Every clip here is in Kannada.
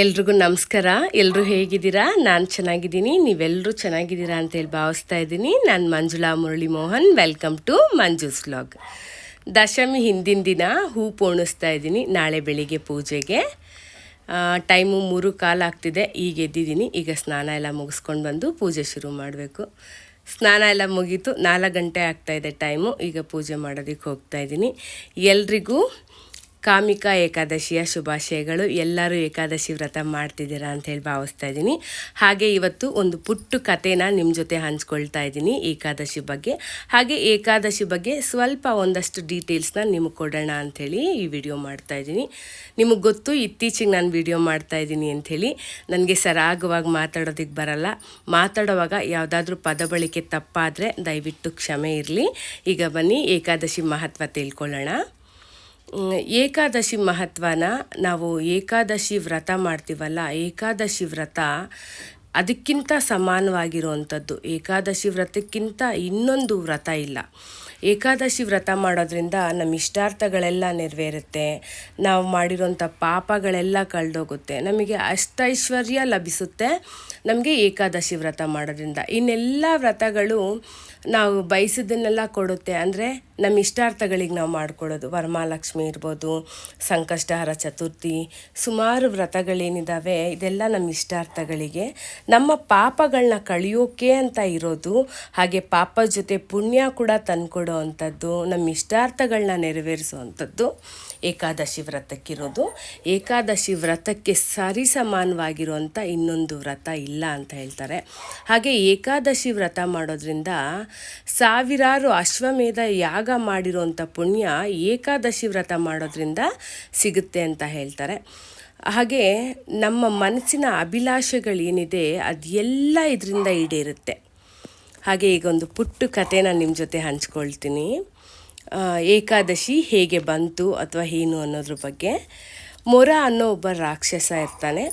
ಎಲ್ರಿಗೂ ನಮಸ್ಕಾರ. ಎಲ್ಲರೂ ಹೇಗಿದ್ದೀರಾ? ನಾನು ಚೆನ್ನಾಗಿದ್ದೀನಿ. ನೀವೆಲ್ಲರೂ ಚೆನ್ನಾಗಿದ್ದೀರಾ ಅಂತೇಳಿ ಭಾವಿಸ್ತಾ ಇದ್ದೀನಿ. ನಾನು Manjula Murali Mohan. Welcome to Manju's vlog ದಶಮಿ ಹಿಂದಿನ ದಿನ ಹೂ ಪೋಣಿಸ್ತಾ ಇದ್ದೀನಿ ನಾಳೆ ಬೆಳಿಗ್ಗೆ ಪೂಜೆಗೆ. ಟೈಮು ಮೂರು ಕಾಲ ಆಗ್ತಿದೆ. ಈಗ ಎದ್ದಿದ್ದೀನಿ. ಈಗ ಸ್ನಾನ ಎಲ್ಲ ಮುಗಿಸ್ಕೊಂಡು ಬಂದು ಪೂಜೆ ಶುರು ಮಾಡಬೇಕು. ಸ್ನಾನ ಎಲ್ಲ ಮುಗೀತು. ನಾಲ್ಕು ಗಂಟೆ ಆಗ್ತಾಯಿದೆ ಟೈಮು. ಈಗ ಪೂಜೆ ಮಾಡೋದಕ್ಕೆ ಹೋಗ್ತಾ ಇದ್ದೀನಿ. ಎಲ್ರಿಗೂ ಕಾಮಿಕಾ ಏಕಾದಶಿಯ ಶುಭಾಶಯಗಳು. ಎಲ್ಲರೂ ಏಕಾದಶಿ ವ್ರತ ಮಾಡ್ತಿದ್ದೀರಾ ಅಂತ ಹೇಳಿ ಭಾವಿಸ್ತಾ ಇದ್ದೀನಿ. ಹಾಗೆ ಇವತ್ತು ಒಂದು ಪುಟ್ಟು ಕಥೆನ ನಿಮ್ಮ ಜೊತೆ ಹಂಚ್ಕೊಳ್ತಾ ಇದ್ದೀನಿ ಏಕಾದಶಿ ಬಗ್ಗೆ. ಹಾಗೆ ಏಕಾದಶಿ ಬಗ್ಗೆ ಸ್ವಲ್ಪ ಒಂದಷ್ಟು ಡೀಟೇಲ್ಸ್ನ ನಿಮಗೆ ಕೊಡೋಣ ಅಂಥೇಳಿ ಈ ವಿಡಿಯೋ ಮಾಡ್ತಾ ಇದ್ದೀನಿ. ನಿಮಗೆ ಗೊತ್ತು ಇತ್ತೀಚೆಗೆ ನಾನು ವಿಡಿಯೋ ಮಾಡ್ತಾ ಇದ್ದೀನಿ ಅಂಥೇಳಿ ನನಗೆ ಸರಾಗವಾಗಿ ಮಾತಾಡೋದಕ್ಕೆ ಬರಲ್ಲ. ಮಾತಾಡುವಾಗ ಯಾವುದಾದ್ರೂ ಪದ ಬಳಕೆ ತಪ್ಪಾದರೆ ದಯವಿಟ್ಟು ಕ್ಷಮೆ ಇರಲಿ. ಈಗ ಬನ್ನಿ ಏಕಾದಶಿ ಮಹತ್ವ ತಿಳ್ಕೊಳ್ಳೋಣ. ಏಕಾದಶಿ ಮಹತ್ವನ ನಾವು ಏಕಾದಶಿ ವ್ರತ ಮಾಡ್ತೀವಲ್ಲ, ಏಕಾದಶಿ ವ್ರತ ಅದಕ್ಕಿಂತ ಸಮಾನವಾಗಿರುವಂಥದ್ದು. ಏಕಾದಶಿ ವ್ರತಕ್ಕಿಂತ ಇನ್ನೊಂದು ವ್ರತ ಇಲ್ಲ. ಏಕಾದಶಿ ವ್ರತ ಮಾಡೋದ್ರಿಂದ ನಮ್ಮ ಇಷ್ಟಾರ್ಥಗಳೆಲ್ಲ ನೆರವೇರುತ್ತೆ, ನಾವು ಮಾಡಿರೋಂಥ ಪಾಪಗಳೆಲ್ಲ ಕಳೆದೋಗುತ್ತೆ, ನಮಗೆ ಅಷ್ಟೈಶ್ವರ್ಯ ಲಭಿಸುತ್ತೆ ನಮಗೆ ಏಕಾದಶಿ ವ್ರತ ಮಾಡೋದ್ರಿಂದ. ಇನ್ನೆಲ್ಲ ವ್ರತಗಳು ನಾವು ಬಯಸಿದ್ದನ್ನೆಲ್ಲ ಕೊಡುತ್ತೆ, ಅಂದರೆ ನಮ್ಮ ಇಷ್ಟಾರ್ಥಗಳಿಗೆ ನಾವು ಮಾಡ್ಕೊಳ್ಳೋದು. ವರಮಹಾಲಕ್ಷ್ಮಿ ಇರ್ಬೋದು, ಸಂಕಷ್ಟಹರ ಚತುರ್ಥಿ, ಸುಮಾರು ವ್ರತಗಳೇನಿದ್ದಾವೆ ಇದೆಲ್ಲ ನಮ್ಮ ಇಷ್ಟಾರ್ಥಗಳಿಗೆ. ನಮ್ಮ ಪಾಪಗಳನ್ನ ಕಳೆಯೋಕೆ ಅಂತ ಇರೋದು, ಹಾಗೆ ಪಾಪ ಜೊತೆ ಪುಣ್ಯ ಕೂಡ ತಂದುಕೊಡೋ ಅಂಥದ್ದು, ನಮ್ಮ ಇಷ್ಟಾರ್ಥಗಳನ್ನ ನೆರವೇರಿಸುವಂಥದ್ದು ಏಕಾದಶಿ ವ್ರತಕ್ಕಿರೋದು. ಏಕಾದಶಿ ವ್ರತಕ್ಕೆ ಸರಿಸಮಾನವಾಗಿರುವಂಥ ಇನ್ನೊಂದು ವ್ರತ ಇಲ್ಲ ಅಂತ ಹೇಳ್ತಾರೆ. ಹಾಗೆ ಏಕಾದಶಿ ವ್ರತ ಮಾಡೋದ್ರಿಂದ ಸಾವಿರಾರು ಅಶ್ವಮೇಧ ಯಾಗ ಮಾಡಿರುವಂಥ ಪುಣ್ಯ ಏಕಾದಶಿ ವ್ರತ ಮಾಡೋದ್ರಿಂದ ಸಿಗುತ್ತೆ ಅಂತ ಹೇಳ್ತಾರೆ. ಹಾಗೆ ನಮ್ಮ ಮನಸ್ಸಿನ ಅಭಿಲಾಷೆಗಳೇನಿದೆ ಅದೆಲ್ಲ ಇದರಿಂದ ಈಡೇರುತ್ತೆ. ಹಾಗೆ ಈಗ ಒಂದು ಪುಟ್ಟು ಕಥೆನ ನಿಮ್ಮ ಜೊತೆ ಹಂಚ್ಕೊಳ್ತೀನಿ. ಏಕಾದಶಿ ಹೇಗೆ ಬಂತು ಅಥವಾ ಏನು ಅನ್ನೋದ್ರ ಬಗ್ಗೆ. ಮೊರ ಅನ್ನೋ ಒಬ್ಬ ರಾಕ್ಷಸ ಇರ್ತಾನೆ.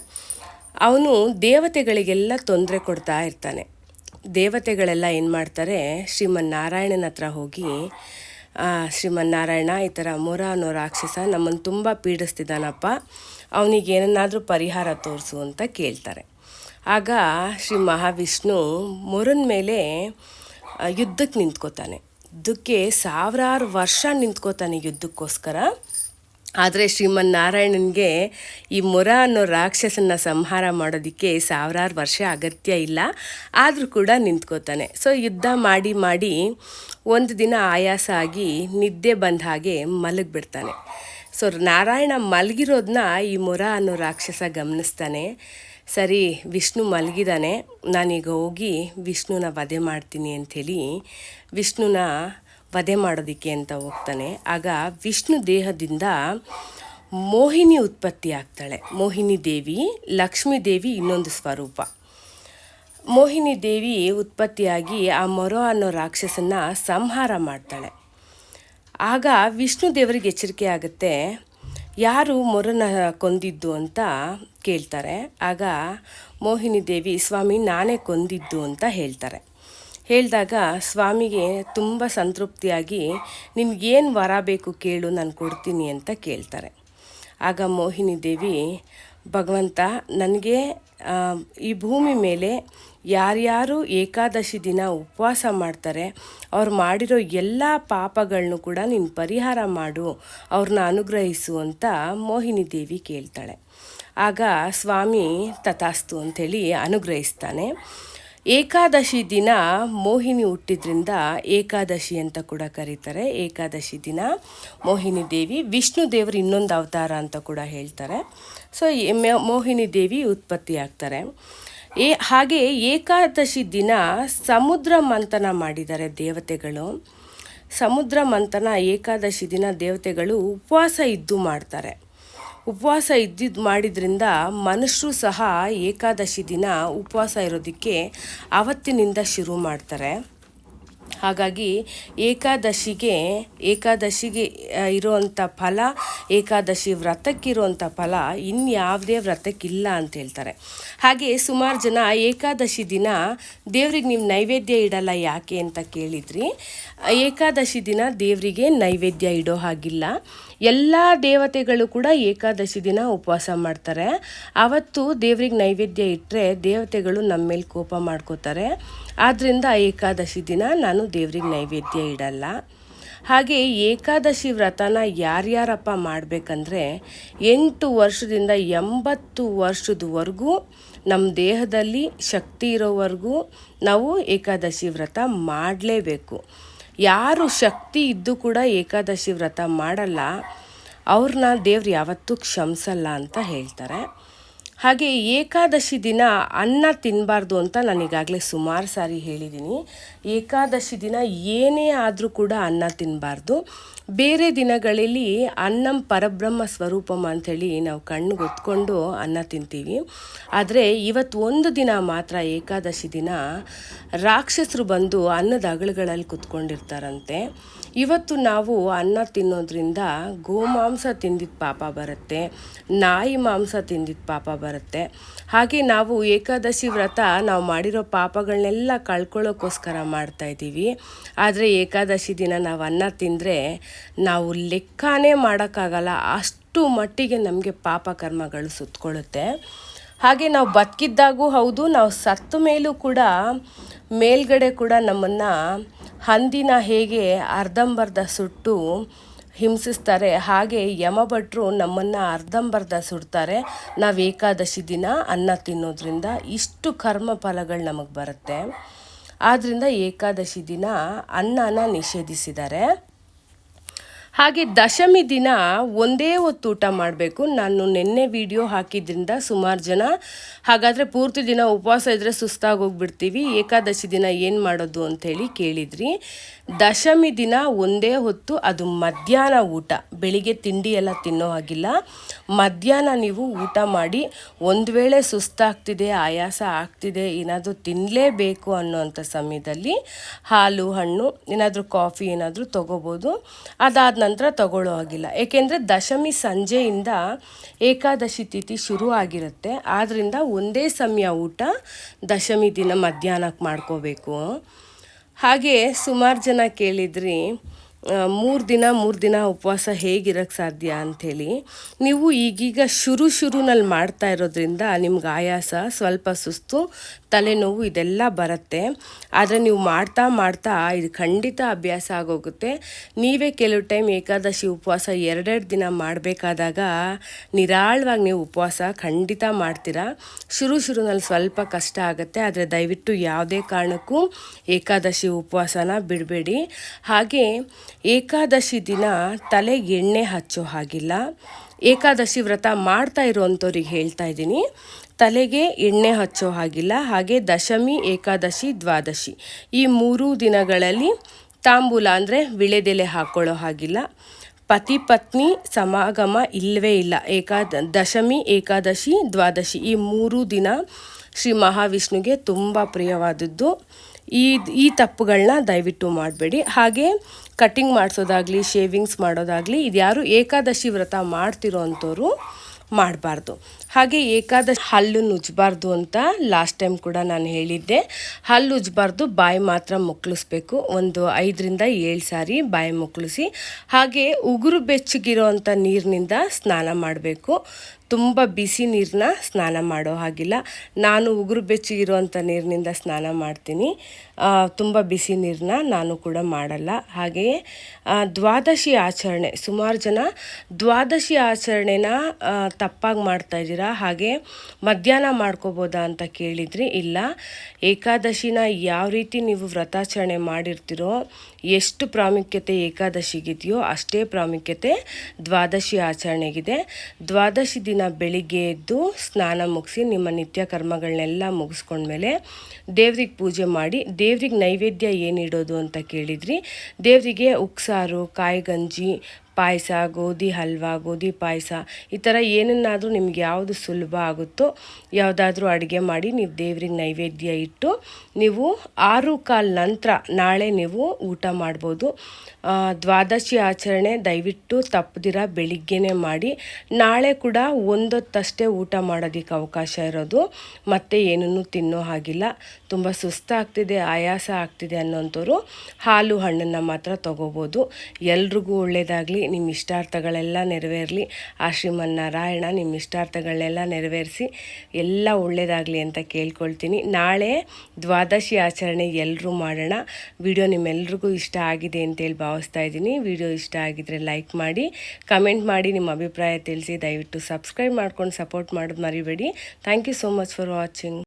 ಅವನು ದೇವತೆಗಳಿಗೆಲ್ಲ ತೊಂದರೆ ಕೊಡ್ತಾ ಇರ್ತಾನೆ. ದೇವತೆಗಳೆಲ್ಲ ಏನು ಮಾಡ್ತಾರೆ, ಶ್ರೀಮನ್ನಾರಾಯಣನ ಹತ್ರ ಹೋಗಿ ಶ್ರೀಮನ್ನಾರಾಯಣ ಈ ಥರ ಮೊರ ಅನ್ನೋ ರಾಕ್ಷಸ ನಮ್ಮನ್ನು ತುಂಬ ಪೀಡಿಸ್ತಿದ್ದಾನಪ್ಪ, ಅವನಿಗೆ ಏನನ್ನಾದರೂ ಪರಿಹಾರ ತೋರಿಸು ಅಂತ ಕೇಳ್ತಾರೆ. ಆಗ ಶ್ರೀ ಮಹಾವಿಷ್ಣು ಮೊರನ ಮೇಲೆ ಯುದ್ಧಕ್ಕೆ ನಿಂತ್ಕೋತಾನೆ. ಯುದ್ಧಕ್ಕೆ ಸಾವಿರಾರು ವರ್ಷ ನಿಂತ್ಕೋತಾನೆ ಯುದ್ಧಕ್ಕೋಸ್ಕರ. ಆದರೆ ಶ್ರೀಮನ್ನಾರಾಯಣನಿಗೆ ಈ ಮೊರ ಅನ್ನೋ ರಾಕ್ಷಸನ್ನ ಸಂಹಾರ ಮಾಡೋದಕ್ಕೆ ಸಾವಿರಾರು ವರ್ಷ ಅಗತ್ಯ ಇಲ್ಲ. ಆದರೂ ಕೂಡ ನಿಂತ್ಕೋತಾನೆ. ಸೊ ಯುದ್ಧ ಮಾಡಿ ಮಾಡಿ ಒಂದು ದಿನ ಆಯಾಸ ಆಗಿ ನಿದ್ದೆ ಬಂದ ಹಾಗೆ ಮಲಗಿಬಿಡ್ತಾನೆ. ಸೊ ನಾರಾಯಣ ಮಲಗಿರೋದನ್ನ ಈ ಮೊರ ಅನ್ನೋ ರಾಕ್ಷಸ ಗಮನಿಸ್ತಾನೆ. ಸರಿ, ವಿಷ್ಣು ಮಲಗಿದಾನೆ. ನಾನೀಗ ಹೋಗಿ ವಿಷ್ಣುನ ವಧೆ ಮಾಡ್ತೀನಿ ಅಂಥೇಳಿ ವಿಷ್ಣುನ ವಧೆ ಮಾಡೋದಕ್ಕೆ ಅಂತ ಹೋಗ್ತಾನೆ. ಆಗ ವಿಷ್ಣು ದೇಹದಿಂದ ಮೋಹಿನಿ ಉತ್ಪತ್ತಿ ಆಗ್ತಾಳೆ. ಮೋಹಿನಿ ದೇವಿ, ಲಕ್ಷ್ಮೀ ದೇವಿ ಇನ್ನೊಂದು ಸ್ವರೂಪ. ಮೋಹಿನಿ ದೇವಿ ಉತ್ಪತ್ತಿಯಾಗಿ ಆ ಮೊರೋ ಅನ್ನೋ ರಾಕ್ಷಸನ್ನ ಸಂಹಾರ ಮಾಡ್ತಾಳೆ. ಆಗ ವಿಷ್ಣು ದೇವರಿಗೆ ಎಚ್ಚರಿಕೆ ಆಗುತ್ತೆ ಯಾರು ಮೊರನ ಕೊಂದಿದ್ದು ಅಂತ ಕೇಳ್ತಾರೆ. ಆಗ ಮೋಹಿನಿ ದೇವಿ, ಸ್ವಾಮಿ, ನಾನೇ ಕೊಂದಿದ್ದು ಅಂತ ಹೇಳ್ತಾರೆ. ಹೇಳಿದಾಗ ಸ್ವಾಮಿಗೆ ತುಂಬ ಸಂತೃಪ್ತಿಯಾಗಿ ನಿನಗೇನು ವರ ಬೇಕು ಕೇಳು, ನಾನು ಕೊಡ್ತೀನಿ ಅಂತ ಕೇಳ್ತಾರೆ. ಆಗ ಮೋಹಿನಿ ದೇವಿ, ಭಗವಂತ, ನನಗೆ ಈ ಭೂಮಿ ಮೇಲೆ ಯಾರ್ಯಾರು ಏಕಾದಶಿ ದಿನ ಉಪವಾಸ ಮಾಡ್ತಾರೆ, ಅವ್ರು ಮಾಡಿರೋ ಎಲ್ಲ ಪಾಪಗಳನ್ನೂ ಕೂಡ ನೀನು ಪರಿಹಾರ ಮಾಡು ಅವ್ರನ್ನ ಅನುಗ್ರಹಿಸು ಅಂತ ಮೋಹಿನಿ ದೇವಿ ಕೇಳ್ತಾಳೆ. ಆಗ ಸ್ವಾಮಿ ತಥಾಸ್ತು ಅಂಥೇಳಿ ಅನುಗ್ರಹಿಸ್ತಾನೆ. ಏಕಾದಶಿ ದಿನ ಮೋಹಿನಿ ಹುಟ್ಟಿದ್ರಿಂದ ಏಕಾದಶಿ ಅಂತ ಕೂಡ ಕರೀತಾರೆ. ಏಕಾದಶಿ ದಿನ ಮೋಹಿನಿ ದೇವಿ ವಿಷ್ಣು ದೇವರು ಇನ್ನೊಂದು ಅವತಾರ ಅಂತ ಕೂಡ ಹೇಳ್ತಾರೆ. ಸೊ ಮೋಹಿನಿ ದೇವಿ ಉತ್ಪತ್ತಿ ಆಗ್ತಾರೆ. ಏ, ಹಾಗೆ ಏಕಾದಶಿ ದಿನ ಸಮುದ್ರ ಮಂಥನ ಮಾಡಿದ್ದಾರೆ ದೇವತೆಗಳು. ಸಮುದ್ರ ಮಂಥನ, ಏಕಾದಶಿ ದಿನ ದೇವತೆಗಳು ಉಪವಾಸ ಇದ್ದು ಮಾಡ್ತಾರೆ. ಉಪವಾಸ ಇದ್ದಿದ್ದು ಮಾಡಿದ್ರಿಂದ ಮನುಷ್ಯರು ಸಹ ಏಕಾದಶಿ ದಿನ ಉಪವಾಸ ಇರೋದಕ್ಕೆ ಆವತ್ತಿನಿಂದ ಶುರು ಮಾಡ್ತಾರೆ. ಹಾಗಾಗಿ ಏಕಾದಶಿಗೆ ಏಕಾದಶಿಗೆ ಇರುವಂಥ ಫಲ, ಏಕಾದಶಿ ವ್ರತಕ್ಕಿರುವಂಥ ಫಲ ಇನ್ಯಾವುದೇ ವ್ರತಕ್ಕಿಲ್ಲ ಅಂತ ಹೇಳ್ತಾರೆ. ಹಾಗೆ ಸುಮಾರು ಜನ ಏಕಾದಶಿ ದಿನ ದೇವ್ರಿಗೆ ನೀವು ನೈವೇದ್ಯ ಇಡಲ್ಲ ಯಾಕೆ ಅಂತ ಕೇಳಿದ್ರಿ. ಏಕಾದಶಿ ದಿನ ದೇವರಿಗೆ ನೈವೇದ್ಯ ಇಡೋ ಹಾಗಿಲ್ಲ. ಎಲ್ಲ ದೇವತೆಗಳು ಕೂಡ ಏಕಾದಶಿ ದಿನ ಉಪವಾಸ ಮಾಡ್ತಾರೆ. ಆವತ್ತು ದೇವ್ರಿಗೆ ನೈವೇದ್ಯ ಇಟ್ಟರೆ ದೇವತೆಗಳು ನಮ್ಮ ಮೇಲೆ ಕೋಪ ಮಾಡ್ಕೋತಾರೆ. ಆದ್ದರಿಂದ ಏಕಾದಶಿ ದಿನ ನಾನು ದೇವ್ರಿಗೆ ನೈವೇದ್ಯ ಇಡಲ್ಲ. ಹಾಗೆ ಏಕಾದಶಿ ವ್ರತನ ಯಾರ್ಯಾರಪ್ಪ ಮಾಡಬೇಕಂದ್ರೆ ಎಂಟು ವರ್ಷದಿಂದ ಎಂಬತ್ತು ವರ್ಷದವರೆಗೂ ನಮ್ಮ ದೇಹದಲ್ಲಿ ಶಕ್ತಿ ಇರೋವರೆಗೂ ನಾವು ಏಕಾದಶಿ ವ್ರತ ಮಾಡಲೇಬೇಕು. ಯಾರು ಶಕ್ತಿ ಇದ್ದು ಕೂಡ ಏಕಾದಶಿ ವ್ರತ ಮಾಡಲ್ಲ, ಅವ್ರನ್ನ ದೇವ್ರು ಯಾವತ್ತೂ ಕ್ಷಮಿಸಲ್ಲ ಅಂತ ಹೇಳ್ತಾರೆ. ಹಾಗೆ ಏಕಾದಶಿ ದಿನ ಅನ್ನ ತಿನ್ನಬಾರ್ದು ಅಂತ ನಾನು ಈಗಾಗಲೇ ಸುಮಾರು ಸಾರಿ ಹೇಳಿದ್ದೀನಿ ಏಕಾದಶಿ ದಿನ ಏನೇ ಆದರೂ ಕೂಡ ಅನ್ನ ತಿನ್ನಬಾರ್ದು ಬೇರೆ ದಿನಗಳಲ್ಲಿ ಅನ್ನಂ ಪರಬ್ರಹ್ಮ ಸ್ವರೂಪಂ ಅಂಥೇಳಿ ನಾವು ಕಣ್ಣಿಗೆ ಹೊತ್ಕೊಂಡು ಅನ್ನ ತಿಂತೀವಿ. ಆದರೆ ಇವತ್ತು ಒಂದು ದಿನ ಮಾತ್ರ ಏಕಾದಶಿ ದಿನ ರಾಕ್ಷಸರು ಬಂದು ಅನ್ನದ ಅಗಳುಗಳಲ್ಲಿ ಕುತ್ಕೊಂಡಿರ್ತಾರಂತೆ. ಇವತ್ತು ನಾವು ಅನ್ನ ತಿನ್ನೋದ್ರಿಂದ ಗೋಮಾಂಸ ತಿಂದಿದ್ದ ಪಾಪ ಬರುತ್ತೆ, ನಾಯಿ ಮಾಂಸ ತಿಂದಿದ್ದ ಪಾಪ ಬರುತ್ತೆ. ಹಾಗೆ ನಾವು ಏಕಾದಶಿ ವ್ರತ ನಾವು ಮಾಡಿರೋ ಪಾಪಗಳನ್ನೆಲ್ಲ ಕಳ್ಕೊಳ್ಳೋಕ್ಕೋಸ್ಕರ ಮಾಡ್ತಾ ಇದ್ದೀವಿ. ಆದರೆ ಏಕಾದಶಿ ದಿನ ನಾವು ಅನ್ನ ತಿಂದರೆ ನಾವು ಲೆಕ್ಕನೇ ಮಾಡೋಕ್ಕಾಗಲ್ಲ. ಅಷ್ಟು ಮಟ್ಟಿಗೆ ನಮಗೆ ಪಾಪ ಕರ್ಮಗಳು ಸುತ್ತಕೊಳ್ಳುತ್ತೆ ಹಾಗೆ ನಾವು ಬದುಕಿದ್ದಾಗೂ ಹೌದು, ನಾವು ಸತ್ತ ಮೇಲೂ ಕೂಡ ಮೇಲ್ಗಡೆ ಕೂಡ ನಮ್ಮನ್ನು ಹಂದಿನ ಹೇಗೆ ಅರ್ಧಂಬರ್ಧ ಸುಟ್ಟು ಹಿಂಸಿಸ್ತಾರೆ, ಹಾಗೆ ಯಮಭಟ್ರು ನಮ್ಮನ್ನು ಅರ್ಧಂಬರ್ಧ ಸುಡ್ತಾರೆ. ನಾವು ಏಕಾದಶಿ ದಿನ ಅನ್ನ ತಿನ್ನೋದ್ರಿಂದ ಇಷ್ಟು ಕರ್ಮ ಫಲಗಳು ನಮಗೆ ಬರುತ್ತೆ. ಆದ್ದರಿಂದ ಏಕಾದಶಿ ದಿನ ಅನ್ನನ ನಿಷೇಧಿಸಿದ್ದಾರೆ. ಹಾಗೆ ದಶಮಿ ದಿನ ಒಂದೇ ಹೊತ್ತು ಊಟ ಮಾಡಬೇಕು. ನಾನು ನಿನ್ನೆ ವಿಡಿಯೋ ಹಾಕಿದ್ರಿಂದ ಸುಮಾರು ಜನ. ಹಾಗಾದರೆ ಪೂರ್ತಿ ದಿನ ಉಪವಾಸ ಇದ್ದರೆ ಸುಸ್ತಾಗಿ ಹೋಗ್ಬಿಡ್ತೀವಿ. ಏಕಾದಶಿ ದಿನ ಏನು ಮಾಡೋದು ಅಂಥೇಳಿ ಕೇಳಿದ್ರಿ. ದಶಮಿ ದಿನ ಒಂದೇ ಹೊತ್ತು ಅದು ಮಧ್ಯಾಹ್ನ ಊಟ. ಬೆಳಿಗ್ಗೆ ತಿಂಡಿ ಎಲ್ಲ ತಿನ್ನೋ ಹಾಗಿಲ್ಲ. ಮಧ್ಯಾಹ್ನ ನೀವು ಊಟ ಮಾಡಿ ಒಂದು ವೇಳೆ ಸುಸ್ತಾಗ್ತಿದೆ, ಆಯಾಸ ಆಗ್ತಿದೆ, ಏನಾದರೂ ತಿನ್ನಲೇಬೇಕು ಅನ್ನೋವಂಥ ಸಮಯದಲ್ಲಿ ಹಾಲು, ಹಣ್ಣು, ಏನಾದರೂ ಕಾಫಿ ಏನಾದರೂ ತೊಗೋಬೋದು. ಅದಾದ ನಂತರ ತಗೊಳ್ಳೋ ಹಾಗಿಲ್ಲ. ಏಕೆಂದರೆ ದಶಮಿ ಸಂಜೆಯಿಂದ ಏಕಾದಶಿ ತಿಥಿ ಶುರು ಆಗಿರುತ್ತೆ. ಆದ್ದರಿಂದ ಒಂದೇ ಸಮಯ ಊಟ, ದಶಮಿ ದಿನ ಮಧ್ಯಾಹ್ನಕ್ಕೆ ಮಾಡ್ಕೋಬೇಕು. ಹಾಗೆ ಸುಮಾರು ಜನ ಕೇಳಿದ್ರಿ ಮೂರು ದಿನ ಮೂರು ದಿನ ಉಪವಾಸ ಹೇಗಿರೋಕ್ಕೆ ಸಾಧ್ಯ ಅಂಥೇಳಿ. ನೀವು ಈಗೀಗ ಶುರು ಶುರುನಲ್ಲಿ ಮಾಡ್ತಾ ಇರೋದ್ರಿಂದ ನಿಮ್ಗೆ ಆಯಾಸ, ಸ್ವಲ್ಪ ಸುಸ್ತು ತಲೆನೋವು ಇದೆಲ್ಲ ಬರುತ್ತೆ. ಆದರೆ ನೀವು ಮಾಡ್ತಾ ಮಾಡ್ತಾ ಇದು ಖಂಡಿತ ಅಭ್ಯಾಸ ಆಗೋಗುತ್ತೆ. ನೀವೇ ಕೆಲವು ಟೈಮ್ ಏಕಾದಶಿ ಉಪವಾಸ ಎರಡೆರಡು ದಿನ ಮಾಡಬೇಕಾದಾಗ ನಿರಾಳವಾಗಿ ನೀವು ಉಪವಾಸ ಖಂಡಿತ ಮಾಡ್ತೀರಾ. ಶುರು ಶುರುನಲ್ಲಿ ಸ್ವಲ್ಪ ಕಷ್ಟ ಆಗುತ್ತೆ. ಆದರೆ ದಯವಿಟ್ಟು ಯಾವುದೇ ಕಾರಣಕ್ಕೂ ಏಕಾದಶಿ ಉಪವಾಸನ ಬಿಡಬೇಡಿ. ಹಾಗೆ ಏಕಾದಶಿ ದಿನ ತಲೆಗೆ ಎಣ್ಣೆ ಹಚ್ಚೋ ಹಾಗಿಲ್ಲ. ಏಕಾದಶಿ ವ್ರತ ಮಾಡ್ತಾ ಇರುವಂಥವ್ರಿಗೆ ಹೇಳ್ತಾ ಇದ್ದೀನಿ. ತಲೆಗೆ ಎಣ್ಣೆ ಹಚ್ಚೋ ಹಾಗಿಲ್ಲ, ಹಾಗೆ ದಶಮಿ, ಏಕಾದಶಿ, ದ್ವಾದಶಿ. ಈ ಮೂರು ದಿನಗಳಲ್ಲಿ ತಾಂಬೂಲ ಅಂದರೆ ವಿಳೆದೆಲೆ ಹಾಕ್ಕೊಳ್ಳೋ ಹಾಗಿಲ್ಲ. ಪತಿ ಪತ್ನಿ ಸಮಾಗಮ ಇಲ್ಲವೇ ಇಲ್ಲ. ಏಕಾದ ದಶಮಿ, ಏಕಾದಶಿ, ದ್ವಾದಶಿ ಈ ಮೂರು ದಿನ ಶ್ರೀ ಮಹಾವಿಷ್ಣುಗೆ ತುಂಬ ಪ್ರಿಯವಾದದ್ದು. ಈ ಈ ತಪ್ಪುಗಳನ್ನ ದಯವಿಟ್ಟು ಮಾಡಬೇಡಿ. ಹಾಗೆ ಕಟ್ಟಿಂಗ್ ಮಾಡಿಸೋದಾಗಲಿ ಶೇವಿಂಗ್ಸ್ ಮಾಡೋದಾಗಲಿ, ಇದ್ಯಾರು ಏಕಾದಶಿ ವ್ರತ ಮಾಡ್ತಿರೋ ಅಂಥವ್ರು ಮಾಡಬಾರ್ದು. ಹಾಗೆ ಏಕಾದಶಿ ಹಲ್ಲು ಉಜ್ಜಬಾರ್ದು ಅಂತ ಲಾಸ್ಟ್ ಟೈಮ್ ಕೂಡ ನಾನು ಹೇಳಿದ್ದೆ. ಹಲ್ಲು ಉಜ್ಜಬಾರ್ದು ಬಾಯಿ ಮಾತ್ರ ಮುಕ್ಕಳಿಸ್ಬೇಕು ಒಂದು ಐದರಿಂದ ಏಳು ಸಾರಿ ಬಾಯಿ ಮುಕ್ಕಳಿಸಿ ಹಾಗೆ ಉಗುರು ಬೆಚ್ಚಗಿರೋ ಅಂಥ ನೀರಿನಿಂದ ಸ್ನಾನ ಮಾಡಬೇಕು. ತುಂಬ ಬಿಸಿ ನೀರನ್ನ ಸ್ನಾನ ಮಾಡೋ ಹಾಗಿಲ್ಲ. ನಾನು ಉಗುರು ಬೆಚ್ಚಿಗಿರುವಂಥ ನೀರಿನಿಂದ ಸ್ನಾನ ಮಾಡ್ತೀನಿ. ತುಂಬ ಬಿಸಿ ನೀರನ್ನ ನಾನು ಕೂಡ ಮಾಡಲ್ಲ. ಹಾಗೆಯೇ ದ್ವಾದಶಿ ಆಚರಣೆ, ಸುಮಾರು ಜನ ದ್ವಾದಶಿ ಆಚರಣೆನ ತಪ್ಪಾಗಿ ಮಾಡ್ತಾ ಇದ್ದೀರಾ? ಹಾಗೆ ಮಧ್ಯಾಹ್ನ ಮಾಡ್ಕೋಬೋದಾ ಅಂತ ಕೇಳಿದ್ರಿ? ಇಲ್ಲ. ಏಕಾದಶಿನ ಯಾವ ರೀತಿ ನೀವು ವ್ರತಾಚರಣೆ ಮಾಡಿರ್ತೀರೋ ಎಷ್ಟು ಪ್ರಾಮುಖ್ಯತೆ ಏಕಾದಶಿಗಿದೆಯೋ ಅಷ್ಟೇ ಪ್ರಾಮುಖ್ಯತೆ ದ್ವಾದಶಿ ಆಚರಣೆಗಿದೆ. ದ್ವಾದಶಿ ದಿನ ಬೆಳಿಗ್ಗೆ ಎದ್ದು ಸ್ನಾನ ಮುಗಿಸಿ ನಿಮ್ಮ ನಿತ್ಯ ಕರ್ಮಗಳನ್ನೆಲ್ಲ ಮುಗಿಸ್ಕೊಂಡ್ಮೇಲೆ ದೇವ್ರಿಗೆ ಪೂಜೆ ಮಾಡಿ, ದೇವ್ರಿಗೆ ನೈವೇದ್ಯ ಏನಿಡೋದು ಅಂತ ಕೇಳಿದ್ರಿ. ದೇವರಿಗೆ ಉಕ್ಸಾರು ಕಾಯಿ ಗಂಜಿ ಪಾಯಸ, ಗೋಧಿ, ಹಲ್ವಾ, ಗೋಧಿ ಪಾಯಸ, ಈ ಥರ ಏನನ್ನಾದರೂ ನಿಮ್ಗೆ ಯಾವುದು ಸುಲಭ ಆಗುತ್ತೋ ಯಾವುದಾದ್ರೂ ಅಡುಗೆ ಮಾಡಿ ನೀವು ದೇವ್ರಿಗೆ ನೈವೇದ್ಯ ಇಟ್ಟು ನೀವು ಆರು ಕಾಲ ನಂತರ ನಾಳೆ ನೀವು ಊಟ ಮಾಡ್ಬೋದು. ದ್ವಾದಶಿ ಆಚರಣೆ ದಯವಿಟ್ಟು ತಪ್ಪದಿರ ಬೆಳಿಗ್ಗೆನೇ ಮಾಡಿ, ನಾಳೆ ಕೂಡ ಒಂದೊತ್ತಷ್ಟೇ ಊಟ ಮಾಡೋದಕ್ಕೆ ಅವಕಾಶ ಇರೋದು. ಮತ್ತೆ ಏನನ್ನೂ ತಿನ್ನೋ ಹಾಗಿಲ್ಲ. ತುಂಬ ಸುಸ್ತಾಗ್ತಿದೆ, ಆಯಾಸ ಆಗ್ತಿದೆ ಅನ್ನೋಂಥವ್ರು ಹಾಲು ಹಣ್ಣನ್ನು ಮಾತ್ರ ತಗೋಬೋದು. ಎಲ್ರಿಗೂ ಒಳ್ಳೆಯದಾಗಲಿ ನಿಮ್ಮ ಇಷ್ಟಾರ್ಥಗಳೆಲ್ಲ ನೆರವೇರಲಿ. ಆ ಶ್ರೀಮನ್ನಾರಾಯಣ ನಿಮ್ಮ ಇಷ್ಟಾರ್ಥಗಳನ್ನೆಲ್ಲ ನೆರವೇರಿಸಿ ಎಲ್ಲ ಒಳ್ಳೆಯದಾಗಲಿ ಅಂತ ಕೇಳ್ಕೊಳ್ತೀನಿ. ನಾಳೆ ದ್ವಾದಶಿ ಆಚರಣೆ ಎಲ್ಲರೂ ಮಾಡೋಣ. ವಿಡಿಯೋ ನಿಮ್ಮೆಲ್ರಿಗೂ ಇಷ್ಟ ಆಗಿದೆ ಅಂತೇಳಿ ಭಾವಿಸ್ತಾ ಇದ್ದೀನಿ. ವಿಡಿಯೋ ಇಷ್ಟ ಆಗಿದ್ರೆ ಲೈಕ್ ಮಾಡಿ, ಕಮೆಂಟ್ ಮಾಡಿ, ನಿಮ್ಮ ಅಭಿಪ್ರಾಯ ತಿಳಿಸಿ ದಯವಿಟ್ಟು ಸಬ್ಸ್ಕ್ರೈಬ್ ಮಾಡ್ಕೊಂಡು ಸಪೋರ್ಟ್ ಮಾಡೋದು ಮರಿಬೇಡಿ. Thank you so much for watching.